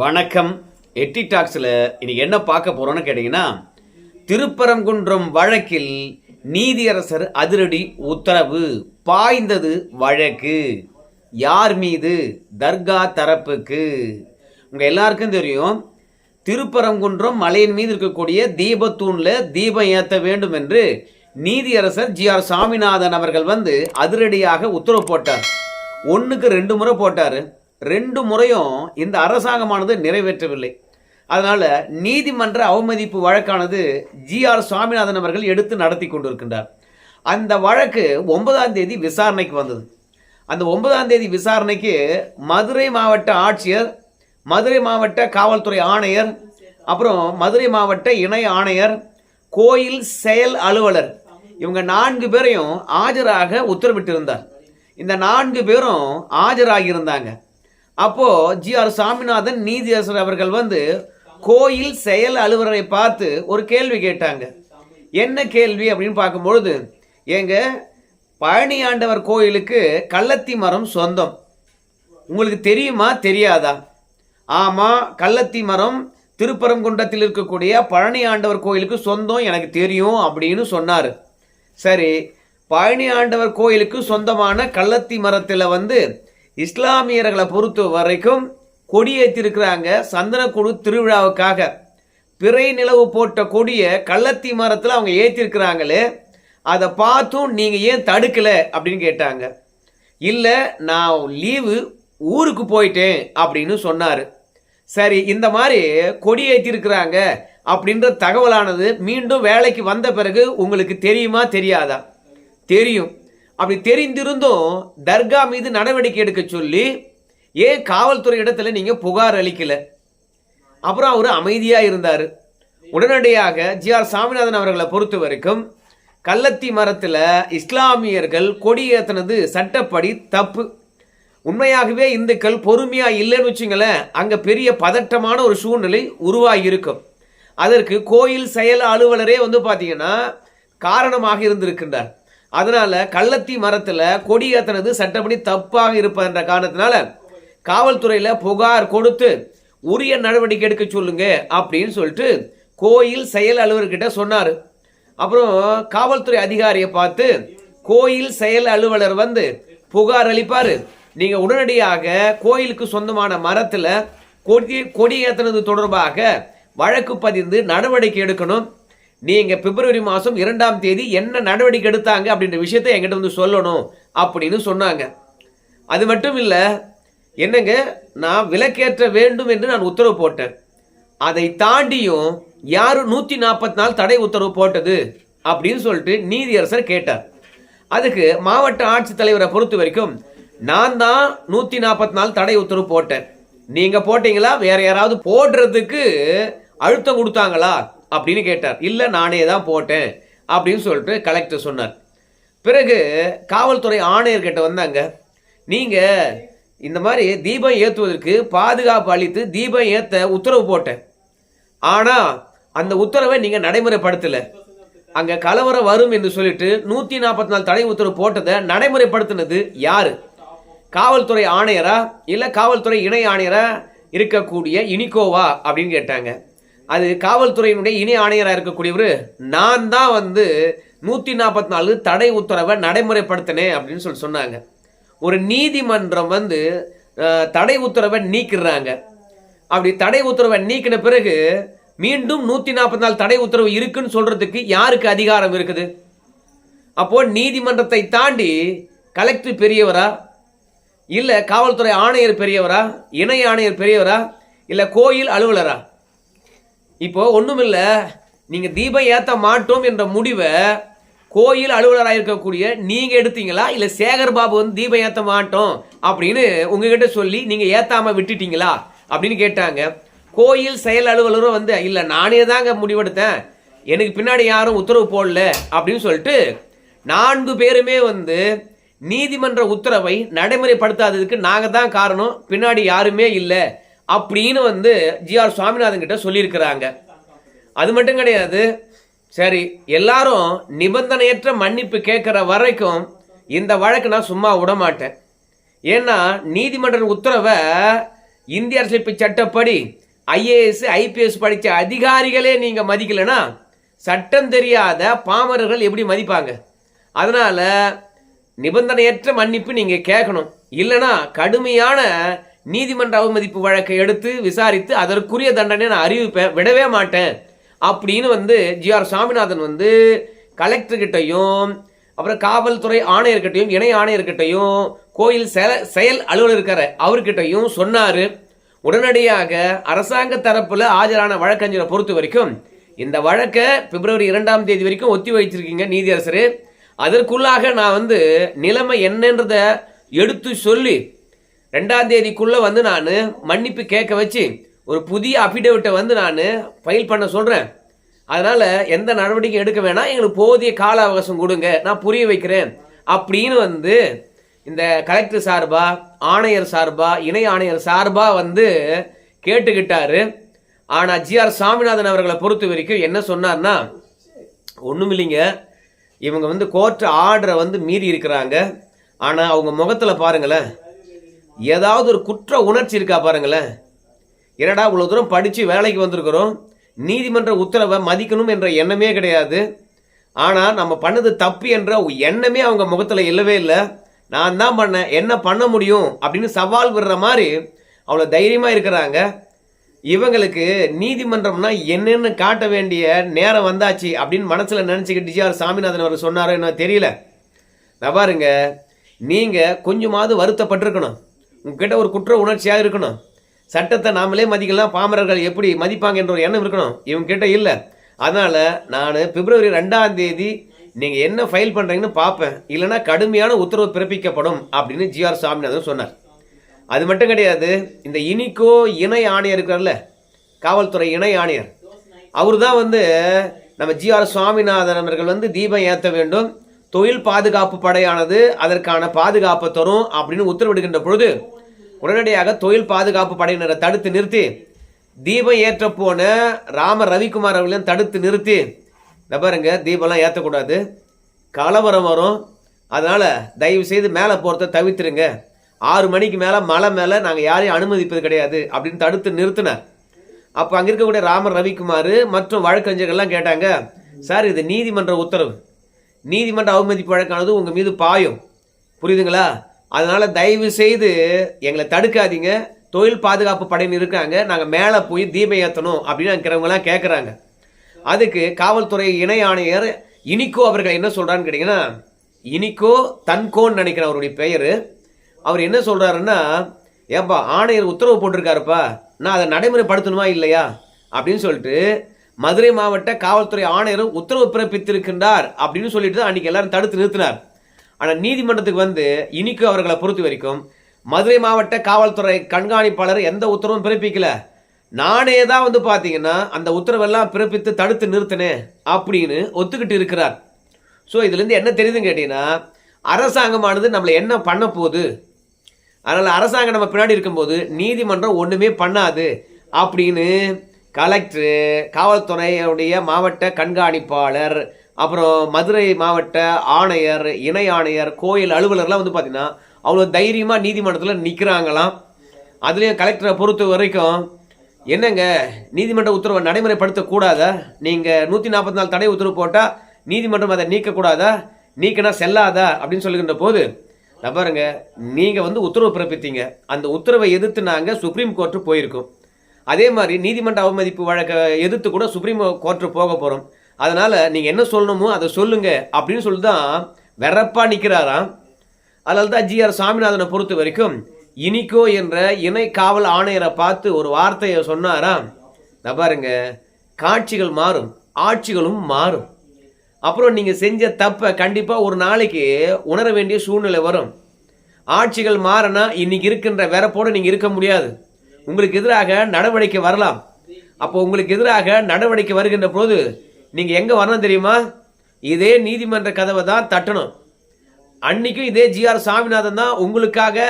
வணக்கம். எட்டி டாக்ஸில் இன்னைக்கு என்ன பார்க்க போறோம்னு கேட்டிங்கன்னா திருப்பரங்குன்றம் வழக்கில் நீதியரசர் அதிரடி உத்தரவு. பாய்ந்தது வழக்கு. யார் மீது? தர்கா தரப்புக்கு. உங்கள் எல்லாருக்கும் தெரியும் திருப்பரங்குன்றம் மலையின் மீது இருக்கக்கூடிய தீபத்தூணில் தீபம் ஏற்ற வேண்டும் என்று நீதியரசர் ஜி ஆர் சாமிநாதன் அவர்கள் வந்து அதிரடியாக உத்தரவு போட்டார். ஒன்றுக்கு ரெண்டு முறை போட்டார். ரெண்டு முறையும் இந்த அரசாங்கமானது நிறைவேற்றவில்லை. அதனால் நீதிமன்ற அவமதிப்பு வழக்கானது ஜி ஆர் சுவாமிநாதன் அவர்கள் எடுத்து நடத்தி கொண்டிருக்கின்றார். அந்த வழக்கு ஒன்பதாம் தேதி விசாரணைக்கு வந்தது. அந்த ஒன்பதாம் தேதி விசாரணைக்கு மதுரை மாவட்ட ஆட்சியர் மதுரை மாவட்ட காவல்துறை ஆணையர் அப்புறம் மதுரை மாவட்ட இணை ஆணையர் கோயில் செயல் அலுவலர் இவங்க நான்கு பேரையும் ஆஜராக உத்தரவிட்டிருந்தார். இந்த நான்கு பேரும் ஆஜராகியிருந்தாங்க. அப்போ ஜி ஆர் சாமிநாதன் நீதியரசர் அவர்கள் வந்து கோயில் செயல் அலுவலரை பார்த்து ஒரு கேள்வி கேட்டாங்க. என்ன கேள்வி அப்படின்னு பார்க்கும்பொழுது ஏங்க பழனி ஆண்டவர் கோயிலுக்கு கள்ளத்தி மரம் சொந்தம். உங்களுக்கு தெரியுமா தெரியாதா? ஆமாம் கள்ளத்தி மரம் திருப்பரங்குன்றத்தில் இருக்கக்கூடிய பழனி ஆண்டவர் கோயிலுக்கு சொந்தம் எனக்கு தெரியும் அப்படின்னு சொன்னார். சரி பழனி ஆண்டவர் கோயிலுக்கு சொந்தமான கள்ளத்தி மரத்தில் வந்து இஸ்லாமியர்களை பொறுத்த வரைக்கும் கொடியேற்றிருக்கிறாங்க. சந்தனக்குழு திருவிழாவுக்காக. பிறை நிலவு போட்ட கொடியை கள்ளத்தி மரத்தில் அவங்க ஏற்றிருக்கிறாங்களே அதை பார்த்தும் நீங்கள் ஏன் தடுக்கலை அப்படின்னு கேட்டாங்க. இல்லை நான் லீவு ஊருக்கு போயிட்டேன் அப்படின்னு சொன்னார். சரி இந்த மாதிரி கொடி ஏற்றிருக்கிறாங்க அப்படின்ற தகவலானது மீண்டும் வேலைக்கு வந்த பிறகு உங்களுக்கு தெரியுமா தெரியாதா? தெரியும். அப்படி தெரிந்திருந்தும் தர்கா மீது நடவடிக்கை எடுக்க சொல்லி ஏன் காவல்துறை இடத்துல நீங்கள் புகார் அளிக்கல? அப்புறம் அவர் அமைதியாக இருந்தார். உடனடியாக ஜி ஆர் சாமிநாதன் அவர்களை பொறுத்த வரைக்கும் கள்ளத்தி மரத்தில் இஸ்லாமியர்கள் கொடி ஏற்றினது சட்டப்படி தப்பு. உண்மையாகவே இந்துக்கள் பொறுமையாக இல்லைன்னு வச்சுங்களேன் அங்கே பெரிய பதட்டமான ஒரு சூழ்நிலை உருவாகி இருக்கும் அதற்கு கோயில் செயல் அலுவலரே வந்து பார்த்தீங்கன்னா காரணமாக இருந்திருக்கின்றார். அதனால கள்ளத்தி மரத்தில் கொடி ஏற்றுனது சட்டப்படி தப்பாக இருப்பதுன்ற காரணத்தினால காவல்துறையில் புகார் கொடுத்து உரிய நடவடிக்கை எடுக்க சொல்லுங்க அப்படின்னு சொல்லிட்டு கோயில் செயல் அலுவலர்கிட்ட சொன்னார். அப்புறம் காவல்துறை அதிகாரியை பார்த்து கோயில் செயல் அலுவலர் வந்து புகார் அளிப்பார். நீங்கள் உடனடியாக கோயிலுக்கு சொந்தமான மரத்தில் கொடி கொடி ஏற்றுனது தொடர்பாக வழக்கு பதிந்து நடவடிக்கை எடுக்கணும். நீங்கள் பிப்ரவரி மாதம் இரண்டாம் தேதி என்ன நடவடிக்கை எடுத்தாங்க அப்படின்ற விஷயத்தை என்கிட்ட வந்து சொல்லணும் அப்படின்னு சொன்னாங்க. அது மட்டும் இல்லை என்னங்க நான் விலக்கேற்ற வேண்டும் என்று நான் உத்தரவு போட்டேன். அதை தாண்டியும் யார் நூற்றி நாற்பத்தி நாலு தடை உத்தரவு போட்டது அப்படின்னு சொல்லிட்டு நீதியரசர் கேட்டார். அதுக்கு மாவட்ட ஆட்சித்தலைவரை பொறுத்த வரைக்கும் நான் தான் நூற்றி நாற்பத்தி நாலு தடை உத்தரவு போட்டேன். நீங்கள் போட்டீங்களா? வேற யாராவது போடுறதுக்கு அழுத்தம் கொடுத்தாங்களா? அப்படின்னு கேட்டார். இல்லை நானே தான் போட்டேன் அப்படின்னு சொல்லிட்டு கலெக்டர் சொன்னார். பிறகு காவல்துறை ஆணையர்கிட்ட வந்தாங்க. நீங்கள் இந்த மாதிரி தீபம் ஏற்றுவதற்கு பாதுகாப்பு அளித்து தீபம் ஏற்ற உத்தரவு போட்டேன். ஆனால் அந்த உத்தரவை நீங்கள் நடைமுறைப்படுத்தலை. அங்கே கலவரம் வரும் என்று சொல்லிட்டு நூற்றி நாற்பத்தி நாலு தடை உத்தரவு போட்டதை நடைமுறைப்படுத்தினது யார்? காவல்துறை ஆணையரா இல்லை காவல்துறை இணை ஆணையரா இருக்கக்கூடிய இனிகோவா அப்படின்னு கேட்டாங்க. அது காவல்துறையினுடைய இணை ஆணையராக இருக்கக்கூடியவர் நான் தான் வந்து நூற்றி நாற்பத்தி நாலு தடை உத்தரவை நடைமுறைப்படுத்தினேன் அப்படின்னு சொல்லி சொன்னாங்க. ஒரு நீதிமன்றம் வந்து தடை உத்தரவை நீக்கிடுறாங்க. அப்படி தடை உத்தரவை நீக்கின பிறகு மீண்டும் நூற்றி நாற்பத்தி நாலு தடை உத்தரவு இருக்குன்னு சொல்றதுக்கு யாருக்கு அதிகாரம் இருக்குது? அப்போ நீதிமன்றத்தை தாண்டி கலெக்டர் பெரியவரா? இல்லை காவல்துறை ஆணையர் பெரியவரா? இணை ஆணையர் பெரியவரா? இல்லை கோயில் அலுவலரா? இப்போ ஒன்றுமில்லை நீங்கள் தீபம் ஏற்ற மாட்டோம் என்ற முடிவை கோயில் அலுவலராக இருக்கக்கூடிய நீங்கள் எடுத்தீங்களா? இல்லை சேகர் பாபு வந்து தீபம் ஏற்ற மாட்டோம் அப்படின்னு உங்ககிட்ட சொல்லி நீங்கள் ஏற்றாமல் விட்டுட்டீங்களா? அப்படின்னு கேட்டாங்க. கோயில் செயல் அலுவலரும் வந்து இல்லை நானே தாங்க முடிவெடுத்தேன். எனக்கு பின்னாடி யாரும் உத்தரவு போடல. அப்படின்னு சொல்லிட்டு நான்கு பேருமே வந்து நீதிமன்ற உத்தரவை நடைமுறைப்படுத்தாததுக்கு நாங்கள் தான் காரணம். பின்னாடி யாருமே இல்லை. அப்படின்னு வந்து ஜி ஆர் சுவாமிநாதன் கிட்ட சொல்லியிருக்கிறாங்க. அது மட்டும் கிடையாது. சரி எல்லாரும் நிபந்தனையற்ற மன்னிப்பு கேட்குற வரைக்கும் இந்த வழக்கு நான் சும்மா விட மாட்டேன் ஏன்னா நீதிமன்ற உத்தரவை இந்திய அரசியலமைப்பு சட்டப்படி ஐஏஎஸ் ஐபிஎஸ் படித்த அதிகாரிகளே நீங்கள் மதிக்கலைன்னா சட்டம் தெரியாத பாமரர்கள் எப்படி மதிப்பாங்க? அதனால் நிபந்தனையற்ற மன்னிப்பு நீங்கள் கேட்கணும். இல்லைன்னா கடுமையான நீதிமன்ற அவமதிப்பு வழக்கை எடுத்து விசாரித்து அதற்குரிய தண்டனை நான் அறிவிப்பேன் விடவே மாட்டேன். அப்படின்னு வந்து ஜிஆர் சாமிநாதன் வந்து கலெக்டர்கிட்டையும் அப்புறம் காவல்துறை ஆணையர்கிட்டையும் இணை ஆணையர்கிட்டையும் கோயில் செல- செயல் அலுவலர் இருக்கிற அவர்கிட்டையும் சொன்னார். உடனடியாக அரசாங்க தரப்பில் ஆஜரான வழக்கறிஞரை பொறுத்த வரைக்கும் இந்த வழக்கை பிப்ரவரி இரண்டாம் தேதி வரைக்கும் ஒத்தி வைச்சிருக்கீங்க நீதியரசர். அதற்குள்ளாக நான் வந்து நிலைமை என்னன்றதை எடுத்து சொல்லி ரெண்டாம் தேதிக்குள்ளே வந்து நான் மன்னிப்பு கேட்க வச்சு ஒரு புதிய அஃபிடேவிட்டை வந்து நான் ஃபைல் பண்ண சொல்கிறேன் அதனால் எந்த நடவடிக்கை எடுக்க வேணாம் எங்களுக்கு போதிய கால அவகாசம் கொடுங்க நான் புரிய வைக்கிறேன். அப்படின்னு வந்து இந்த கலெக்டர் சார்பாக ஆணையர் சார்பாக இணை ஆணையர் சார்பாக வந்து கேட்டுக்கிட்டாரு. ஆனால் ஜிஆர் சாமிநாதன் அவர்களை பொறுத்த வரைக்கும் என்ன சொன்னார்னா ஒண்ணுமில்லைங்க. இவங்க வந்து கோர்ட் ஆர்டரை வந்து மீறி இருக்கிறாங்க. ஆனால் அவங்க முகத்தில் பாருங்களேன். ஏதாவது ஒரு குற்ற உணர்ச்சி இருக்கா பாருங்களேன். என்னடா இவ்வளோ தூரம் படித்து வேலைக்கு வந்திருக்கிறோம்? நீதிமன்ற உத்தரவை மதிக்கணும் என்ற எண்ணமே கிடையாது. ஆனால் நம்ம பண்ணது தப்பு என்ற எண்ணமே அவங்க முகத்தில் இல்லவே இல்லை. நான் தான் பண்ணேன். என்ன பண்ண முடியும்? அப்படின்னு சவால் விடுற மாதிரி அவ்வளோ தைரியமாக இருக்கிறாங்க. இவங்களுக்கு நீதிமன்றம்னா என்னென்னு காட்ட வேண்டிய நேரம் வந்தாச்சு அப்படின்னு மனசில் நினச்சிக்கிட்டு ஜிஆர் சாமிநாதன் அவர் சொன்னாரோ என்ன தெரியல. நான் பாருங்க நீங்கள் கொஞ்சமாவது வருத்தப்பட்டிருக்கணும். உங்ககிட்ட ஒரு குற்ற உணர்ச்சியாக இருக்கணும். சட்டத்தை நாமளே மதிக்கலாம் பாமரர்கள் எப்படி மதிப்பாங்க என்ற ஒரு எண்ணம் இருக்கணும். இவங்ககிட்ட இல்லை. அதனால் நான் பிப்ரவரி ரெண்டாம் தேதி நீங்கள் என்ன ஃபைல் பண்ணுறீங்கன்னு பார்ப்பேன். இல்லைன்னா கடுமையான உத்தரவு பிறப்பிக்கப்படும் அப்படின்னு ஜிஆர் சாமிநாதன் சொன்னார். அது மட்டும் கிடையாது இந்த இனிக்கோ இணை ஆணையர் இருக்கார்ல காவல்துறை இணை ஆணையர். அவர் தான் வந்து நம்ம ஜிஆர் சுவாமிநாதன் அவர்கள் வந்து தீபம் ஏற்ற வேண்டும். தொழில் பாதுகாப்பு படையானது அதற்கான பாதுகாப்பை தரும் அப்படின்னு உத்தரவிடுகின்ற பொழுது உடனடியாக தொழில் பாதுகாப்பு படையினரை தடுத்து நிறுத்தி தீபம் ஏற்ற போன ராம ரவிக்குமார் அவர்களையும் தடுத்து நிறுத்தி இந்த பாருங்க தீபம்லாம் ஏற்றக்கூடாது கலவரம் வரும். அதனால் தயவு செய்து மேலே போகிறத தவிர்த்துருங்க. ஆறு மணிக்கு மேலே மலை மேலே நாங்கள் யாரையும் அனுமதிப்பது கிடையாது அப்படின்னு தடுத்து நிறுத்தினார். அப்போ அங்கே இருக்கக்கூடிய ராமர் ரவிக்குமார் மற்றும் வழக்கறிஞர்கள்லாம் கேட்டாங்க சார் இது நீதிமன்ற உத்தரவு. நீதிமன்ற அவமதிப்பு வழக்கானது உங்கள் மீது பாயும். புரியுதுங்களா? அதனால் தயவு செய்து எங்களை தடுக்காதீங்க. தொழில் பாதுகாப்பு படையினர் இருக்காங்க. நாங்கள் மேலே போய் தீபம் ஏற்றணும் அப்படின்னு இருக்கிறவங்களாம் கேட்குறாங்க அதுக்கு காவல்துறை இணை ஆணையர் இனிக்கோ அவர்கள் என்ன சொல்கிறான்னு கேட்டிங்கன்னா இனிக்கோ தன்கோன்னு நினைக்கிறேன் அவருடைய பெயர். அவர் என்ன சொல்கிறாருன்னா ஏப்பா ஆணையர் உத்தரவு போட்டிருக்காருப்பா. நான் அதை நடைமுறைப்படுத்தணுமா இல்லையா? அப்படின்னு சொல்லிட்டு மதுரை மாவட்ட காவல்துறை ஆணையரும் உத்தரவு பிறப்பித்திருக்கின்றார் அப்படின்னு சொல்லிட்டு அன்னைக்கு எல்லாரும் தடுத்து நிறுத்தினார். ஆனால் நீதிமன்றத்துக்கு வந்து இனிக்கு அவர்களை பொறுத்த வரைக்கும் மதுரை மாவட்ட காவல்துறை கண்காணிப்பாளர் எந்த உத்தரவும் பிறப்பிக்கல. நானே தான் வந்து பார்த்தீங்கன்னா அந்த உத்தரவெல்லாம் பிறப்பித்து தடுத்து நிறுத்தினேன் அப்படின்னு ஒத்துக்கிட்டு இருக்கிறார். ஸோ இதுலேருந்து என்ன தெரியுதுன்னு கேட்டிங்கன்னா அரசாங்கமானது நம்மளை என்ன பண்ண போகுது? அதனால் அரசாங்கம் நம்ம பின்னாடி இருக்கும்போது நீதிமன்றம் ஒன்றுமே பண்ணாது அப்படின்னு கலெக்டரு காவல்துறையுடைய மாவட்ட கண்காணிப்பாளர் அப்புறம் மதுரை மாவட்ட ஆணையர் இணை ஆணையர் கோயில் அலுவலர்லாம் வந்து பார்த்தீங்கன்னா அவ்வளோ தைரியமாக நீதிமன்றத்தில் நிற்கிறாங்களாம் அதுலேயும் கலெக்டரை பொறுத்த வரைக்கும் என்னங்க நீதிமன்ற உத்தரவை நடைமுறைப்படுத்தக்கூடாதா நீங்கள் நூற்றி நாற்பத்தி நாலு தடை உத்தரவு போட்டால் நீதிமன்றம் அதை நீக்கக்கூடாதா நீக்கினா செல்லாதா? அப்படின்னு சொல்லுகின்ற போது நான் பாருங்க நீங்கள் வந்து உத்தரவு பிறப்பித்தீங்க. அந்த உத்தரவை எதிர்த்து நாங்கள் சுப்ரீம் கோர்ட்டு போயிருக்கோம். அதே மாதிரி நீதிமன்ற அவமதிப்பு வழக்கை எதிர்த்து கூட சுப்ரீம் கோர்ட்டு போக போகிறோம் அதனால் நீங்கள் என்ன சொல்லணுமோ அதை சொல்லுங்க அப்படின்னு சொல்லி தான் வெறப்பாக நிற்கிறாராம் அதனால தான் ஜிஆர் சாமிநாதனை பொறுத்த வரைக்கும் இனிக்கோ என்ற இணை காவல் ஆணையரை பார்த்து ஒரு வார்த்தையை சொன்னாராம். நான் பாருங்க காட்சிகள் மாறும் ஆட்சிகளும் மாறும். அப்புறம் நீங்கள் செஞ்ச தப்பை கண்டிப்பாக ஒரு நாளைக்கு உணர வேண்டிய சூழ்நிலை வரும். ஆட்சிகள் மாறினா இன்னைக்கு இருக்கின்ற வெறப்போடு நீங்கள் இருக்க முடியாது. உங்களுக்கு எதிராக நடவடிக்கை வரலாம். அப்போ உங்களுக்கு எதிராக நடவடிக்கை வருகின்ற போது நீங்கள் எங்கே வரணும் தெரியுமா? இதே நீதிமன்ற கதவை தான் தட்டணும். அன்னைக்கும் இதே ஜிஆர் சாமிநாதன் தான் உங்களுக்காக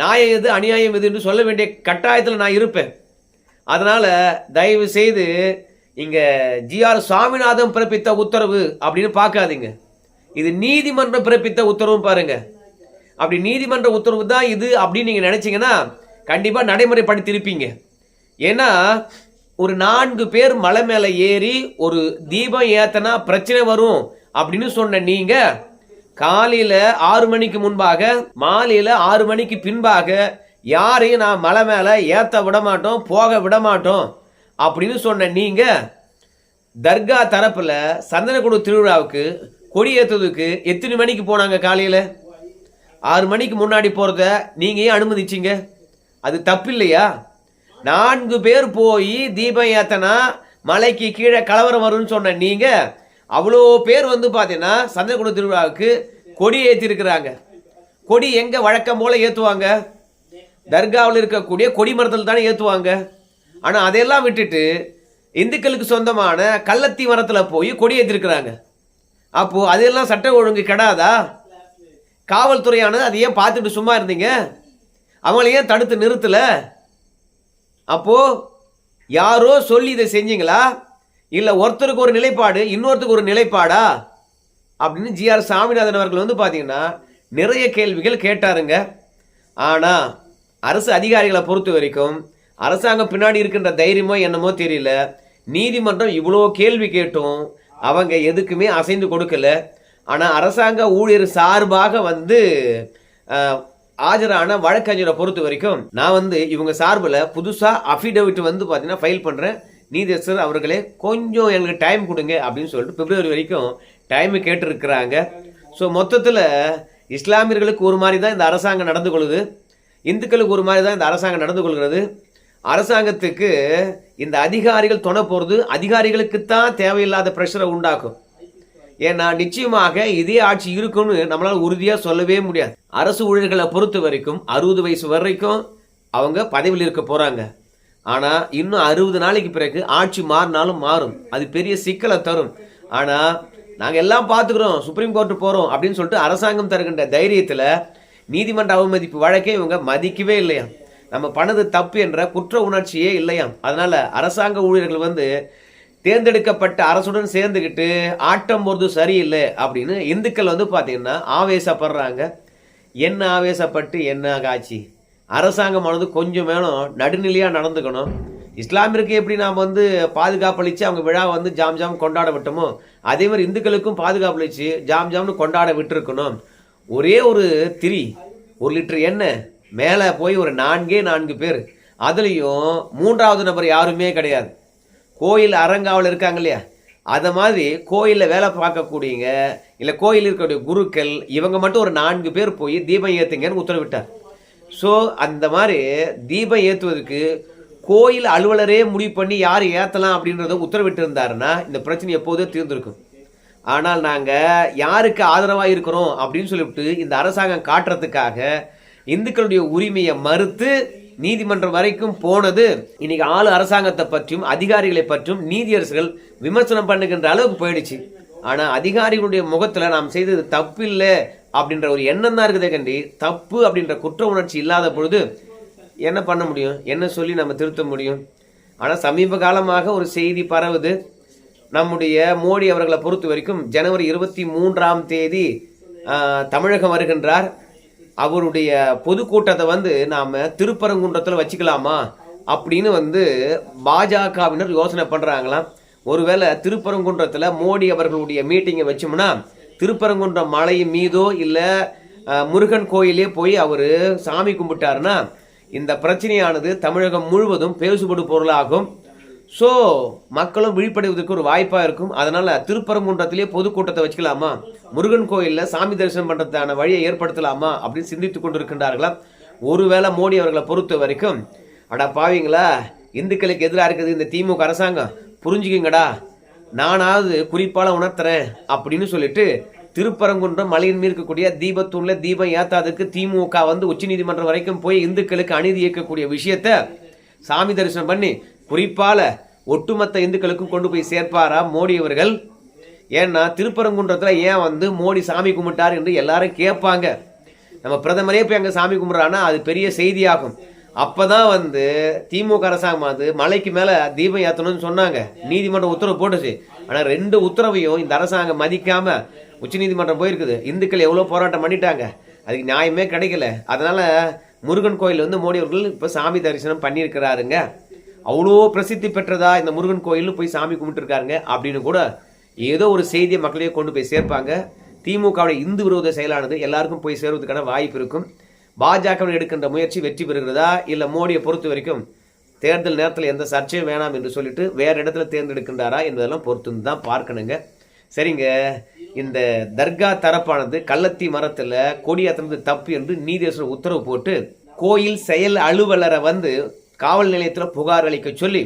நியாயம் எது அநியாயம் எது என்று சொல்ல வேண்டிய கட்டாயத்தில் நான் இருப்பேன். அதனால தயவு செய்து இங்க ஜிஆர் சாமிநாதன் பிறப்பித்த உத்தரவு அப்படின்னு பார்க்காதீங்க. இது நீதிமன்றம் பிறப்பித்த உத்தரவும் பாருங்க. அப்படி நீதிமன்ற உத்தரவு தான் இது அப்படின்னு நீங்க நினைச்சீங்கன்னா கண்டிப்பாக நடைமுறைப்படுத்தியிருப்பீங்க. ஏன்னா ஒரு நான்கு பேர் மலை மேலே ஏறி ஒரு தீபம் ஏத்தனா பிரச்சனை வரும் அப்படின்னு சொன்ன நீங்க காலையில ஆறு மணிக்கு முன்பாக மாலையில ஆறு மணிக்கு பின்பாக யாரையும் நான் மலை மேலே ஏத்த விட மாட்டோம் போக விட மாட்டோம் அப்படின்னு சொன்ன நீங்க தர்கா தரப்புல சந்தனக்குடு திருவிழாவுக்கு கொடி ஏற்றுறதுக்கு எத்தனை மணிக்கு போனாங்க காலையில? ஆறு மணிக்கு முன்னாடி போறத நீங்க ஏன் அனுமதிச்சிங்க? அது தப்பு இல்லையா நான்கு பேர் போய் தீபம் ஏத்தனா மலைக்கு கீழே கலவரம் வரும்னு சொன்ன நீங்க அவ்வளோ பேர் வந்து பார்த்தீங்கன்னா சந்தகுண திருவிழாவுக்கு கொடி ஏற்றிருக்கிறாங்க கொடி எங்க வழக்கம் போல ஏற்றுவாங்க தர்காவில் இருக்கக்கூடிய கொடி மரத்தில் தானே ஏற்றுவாங்க ஆனால் அதையெல்லாம் விட்டுட்டு இந்துக்களுக்கு சொந்தமான கள்ளத்தி மரத்தில் போய் கொடி ஏற்றிருக்கிறாங்க அப்போது அதெல்லாம் சட்ட ஒழுங்கு கெடாதா? காவல்துறையானது அதை ஏன் பார்த்துட்டு சும்மா இருந்தீங்க? அவங்கள ஏன் தடுத்து நிறுத்தலை? அப்போது யாரோ சொல்லி இதை செஞ்சீங்களா? இல்லை ஒருத்தருக்கு ஒரு நிலைப்பாடு இன்னொருத்தருக்கு ஒரு நிலைப்பாடா? அப்படின்னு ஜிஆர் சாமிநாதன் அவர்கள் வந்து பார்த்தீங்கன்னா நிறைய கேள்விகள் கேட்டாருங்க. ஆனால் அரசு அதிகாரிகளை பொறுத்த வரைக்கும் அரசாங்கம் பின்னாடி இருக்கின்ற தைரியமோ என்னமோ தெரியல. நீதிமன்றம் இவ்வளோ கேள்வி கேட்டும் அவங்க எதுக்குமே அசைந்து கொடுக்கல. ஆனால் அரசாங்க ஊழியர் சார்பாக வந்து ஆஜரான வழக்கறிஞரை பொறுத்த வரைக்கும் நான் வந்து இவங்க சார்பில் புதுசாக அஃபிடவிட் வந்து பார்த்தீங்கன்னா ஃபைல் பண்ணுறேன் நீதியரசர் அவர்களே கொஞ்சம் எங்களுக்கு டைம் கொடுங்க அப்படின்னு சொல்லிட்டு பிப்ரவரி வரைக்கும் டைம் கேட்டிருக்கிறாங்க. ஸோ மொத்தத்தில் இஸ்லாமியர்களுக்கு ஒரு மாதிரி தான் இந்த அரசாங்கம் நடந்து கொள்ளுது. இந்துக்களுக்கு ஒரு மாதிரி தான் இந்த அரசாங்கம் நடந்து கொள்கிறது. அரசாங்கத்துக்கு இந்த அதிகாரிகள் துணை போகிறது அதிகாரிகளுக்கு தான் தேவையில்லாத ப்ரெஷரை உண்டாக்கும். ஏன்னா நிச்சயமாக இதே ஆட்சி இருக்கும்னு நம்மளால் உறுதியாக சொல்லவே முடியாது. அரசு ஊழியர்களை பொறுத்த வரைக்கும் அறுபது வயசு வரைக்கும் அவங்க பதவியில் இருக்க போகிறாங்க ஆனால் இன்னும் அறுபது நாளைக்கு பிறகு ஆட்சி மாறினாலும் மாறும். அது பெரிய சிக்கலை தரும். ஆனால் நாங்கள் எல்லாம் பார்த்துக்குறோம் சுப்ரீம் கோர்ட்டு போகிறோம் அப்படின்னு சொல்லிட்டு அரசாங்கம் தருகின்ற தைரியத்தில் நீதிமன்ற அவமதிப்பு வழக்கே இவங்க மதிக்கவே இல்லையா நம்ம பண்ணது தப்பு என்ற குற்ற உணர்ச்சியே இல்லையாம். அதனால் அரசாங்க ஊழியர்கள் வந்து தேர்ந்தெடுக்கப்பட்ட அரசுடன் சேர்ந்துக்கிட்டு ஆட்டம் போகிறது சரியில்லை அப்படின்னு இந்துக்கள் வந்து பார்த்தீங்கன்னா ஆவேசப்படுறாங்க. என்ன ஆவேசப்பட்டு என்ன காட்சி அரசாங்கமானது கொஞ்சம் வேணும் நடுநிலையாக நடந்துக்கணும். இஸ்லாமியருக்கு எப்படி நாம் வந்து பாதுகாப்பு அளித்து அவங்க விழா வந்து ஜாம் ஜாம் கொண்டாட விட்டோமோ? அதே மாதிரி இந்துக்களுக்கும் பாதுகாப்பு அளித்து ஜாம் ஜாம்னு கொண்டாட விட்டுருக்கணும். ஒரே ஒரு திரி ஒரு லிட்டர் எண்ணெய் மேலே போய் ஒரு நான்கே நான்கு பேர். அதுலேயும் மூன்றாவது நபர் யாருமே கிடையாது. கோயில் அரங்காவில் இருக்காங்க இல்லையா? அதை மாதிரி கோயிலில் வேலை பார்க்கக்கூடியங்க இல்லை கோயில் இருக்கக்கூடிய குருக்கள் இவங்க மட்டும் ஒரு நான்கு பேர் போய் தீபம் ஏற்றுங்கன்னு உத்தரவிட்டார். ஸோ அந்த மாதிரி தீபம் ஏற்றுவதற்கு கோயில் அலுவலரே முடிவு பண்ணி யார் ஏற்றலாம் அப்படின்றத உத்தரவிட்டு இருந்தாருன்னா இந்த பிரச்சனை எப்போதே தீர்ந்திருக்கும். ஆனால் நாங்கள் யாருக்கு ஆதரவாக இருக்கிறோம் அப்படின்னு சொல்லிவிட்டு இந்த அரசாங்கம் காட்டுறதுக்காக இந்துக்களுடைய உரிமையை மறுத்து நீதிமன்றம் வரைக்கும் போனது. இன்னைக்கு ஆளு அரசாங்கத்தை பற்றியும் அதிகாரிகளை பற்றியும் நீதியரசுகள் விமர்சனம் பண்ணுகின்ற அளவுக்கு போயிடுச்சு. ஆனா அதிகாரிகளுடைய முகத்துல நாம் செய்தது தப்பு இல்லை அப்படின்ற ஒரு எண்ணம் தான் இருக்குதே கண்டி. தப்பு அப்படின்ற குற்ற உணர்ச்சி இல்லாத பொழுது என்ன பண்ண முடியும்? என்ன சொல்லி நம்ம திருத்த முடியும்? ஆனால் சமீப காலமாக ஒரு செய்தி பரவுது. நம்முடைய மோடி அவர்களை பொறுத்த வரைக்கும் ஜனவரி இருபத்தி மூன்றாம் தேதி தமிழகம் வருகின்றார். அவருடைய பொதுக்கூட்டத்தை வந்து நாம திருப்பரங்குன்றத்தில் வச்சுக்கலாமா? அப்படின்னு வந்து பாஜகவினர் யோசனை பண்ணுறாங்களாம் ஒருவேளை திருப்பரங்குன்றத்தில் மோடி அவர்களுடைய மீட்டிங்கை வச்சோம்னா திருப்பரங்குன்றம் மலை மீதோ இல்லை முருகன் கோயிலே போய் அவர் சாமி கும்பிட்டாருன்னா இந்த பிரச்சனையானது தமிழகம் முழுவதும் பேசுபடு பொருளாகும் ஸோ மக்களும் விழிப்படைவதற்கு ஒரு வாய்ப்பாக இருக்கும். அதனால் திருப்பரங்குன்றத்திலே பொதுக்கூட்டத்தை வச்சுக்கலாமா? முருகன் கோயிலில் சாமி தரிசனம் பண்ணுறதுக்கான வழியை ஏற்படுத்தலாமா? அப்படின்னு சிந்தித்து கொண்டிருக்கின்றார்களா? ஒருவேளை மோடி அவர்களை பொறுத்த வரைக்கும் அடா பாவீங்களா? இந்துக்களுக்கு எதிராக இருக்குது இந்த திமுக அரசாங்கம். புரிஞ்சுக்கிங்கடா. நானாவது குறிப்பால் உணர்த்துறேன் அப்படின்னு சொல்லிட்டு திருப்பரங்குன்றம் மலையின் மீது இருக்கக்கூடிய தீபத்தூண்ல தீபம் ஏத்தாததுக்கு திமுக வந்து உச்சநீதிமன்றம் வரைக்கும் போய் இந்துக்களுக்கு அநீதி இயக்கக்கூடிய விஷயத்த சாமி தரிசனம் பண்ணி குறிப்பால ஒட்டுமொத்த இந்துக்களுக்கும் கொண்டு போய் சேர்ப்பாரா மோடி அவர்கள்? ஏன்னா திருப்பரங்குன்றத்தில் ஏன் வந்து மோடி சாமி கும்பிட்டார் என்று எல்லாரும் கேட்பாங்க. நம்ம பிரதமரே போய் அங்கே சாமி கும்பிட்றான்னா அது பெரிய செய்தியாகும். அப்போ தான் வந்து திமுக அரசாங்கம் வந்து மலைக்கு மேலே தீபம் ஏற்றணும்னு சொன்னாங்க. நீதிமன்றம் உத்தரவு போட்டுச்சு. ஆனால் ரெண்டு உத்தரவையும் இந்த அரசாங்கம் மதிக்காமல் உச்சநீதிமன்றம் போயிருக்குது. இந்துக்கள் எவ்வளோ போராட்டம் பண்ணிட்டாங்க? அதுக்கு நியாயமே கிடைக்கல. அதனால் முருகன் கோயில் வந்து மோடி அவர்கள் இப்போ சாமி தரிசனம் பண்ணியிருக்கிறாருங்க. அவ்வளோ பிரசித்தி பெற்றதா இந்த முருகன் கோயில்னு போய் சாமி கும்பிட்டுருக்காருங்க அப்படின்னு கூட ஏதோ ஒரு செய்தியை மக்களையே கொண்டு போய் சேர்ப்பாங்க. திமுகவுடைய இந்து விரோத செயலானது எல்லாருக்கும் போய் சேர்வதற்கான வாய்ப்பு இருக்கும். பாஜகவின் எடுக்கின்ற முயற்சி வெற்றி பெறுகிறதா? இல்லை மோடியை பொறுத்த வரைக்கும் தேர்தல் நேரத்தில் எந்த சர்ச்சையும் வேணாம் என்று சொல்லிட்டு வேறு இடத்துல தேர்ந்தெடுக்கின்றாரா என்பதெல்லாம் பொறுத்து தான் பார்க்கணுங்க. சரிங்க. இந்த தர்கா தரப்பானது கள்ளத்தி மரத்தில் கொடியாத்தினது தப்பு என்று நீதியரசர் உத்தரவு போட்டு கோயில் செயல் அலுவலரை வந்து காவல் நிலையத்தில் புகார் அளிக்க சொல்லி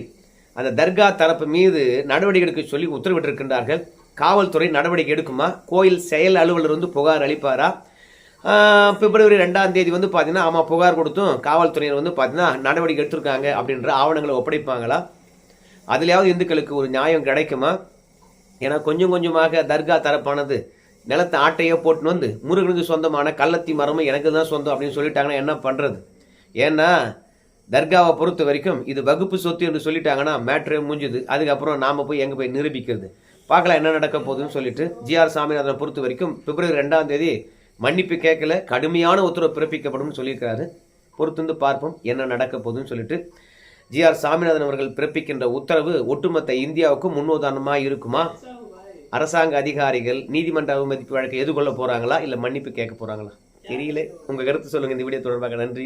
அந்த தர்கா தரப்பு மீது நடவடிக்கை எடுக்க சொல்லி உத்தரவிட்டிருக்கின்றார்கள். காவல்துறை நடவடிக்கை எடுக்குமா? கோயில் செயல் அலுவலர் வந்து புகார் அளிப்பாரா? பிப்ரவரி ரெண்டாம் தேதி வந்து பார்த்தீங்கன்னா ஆமாம் புகார் கொடுத்தும் காவல்துறையினர் வந்து பார்த்தீங்கன்னா நடவடிக்கை எடுத்திருக்காங்க அப்படின்ற ஆவணங்களை ஒப்படைப்பாங்களா? அதுலேயாவது இந்துக்களுக்கு ஒரு நியாயம் கிடைக்குமா? ஏன்னா கொஞ்சம் கொஞ்சமாக தர்கா தரப்பானது நிலத்தை ஆட்டையோ போட்டுன்னு வந்து முருகனுக்கு சொந்தமான கள்ளத்தி மரமும் எனக்கு தான் சொந்தம் அப்படின்னு சொல்லிட்டாங்கன்னா என்ன பண்ணுறது ஏன்னா தர்காவை பொறுத்த வரைக்கும் இது வகுப்பு சொத்து என்று சொல்லிட்டாங்கன்னா மேட்ரே முடிஞ்சுது. அதுக்கப்புறம் நாம் போய் எங்கே போய் நிரூபிக்கிறது? பார்க்கலாம் என்ன நடக்க போகுதுன்னு சொல்லிட்டு ஜிஆர் சாமிநாதனை பொறுத்த வரைக்கும் பிப்ரவரி ரெண்டாம் தேதி மன்னிப்பு கேட்கல கடுமையான உத்தரவு பிறப்பிக்கப்படும் சொல்லியிருக்காரு பொறுத்திருந்து பார்ப்போம் என்ன நடக்க போகுதுன்னு சொல்லிட்டு ஜிஆர் சாமிநாதன் அவர்கள் பிறப்பிக்கின்ற உத்தரவு ஒட்டுமொத்த இந்தியாவுக்கும் முன்னுதாரணமாக இருக்குமா? அரசாங்க அதிகாரிகள் நீதிமன்ற அவமதிப்பு வழக்கை எதிர்கொள்ள போகிறாங்களா இல்லை மன்னிப்பு கேட்க போகிறாங்களா தெரியல. உங்கள் கருத்து சொல்லுங்கள் இந்த வீடியோ தொடர்பாக நன்றி.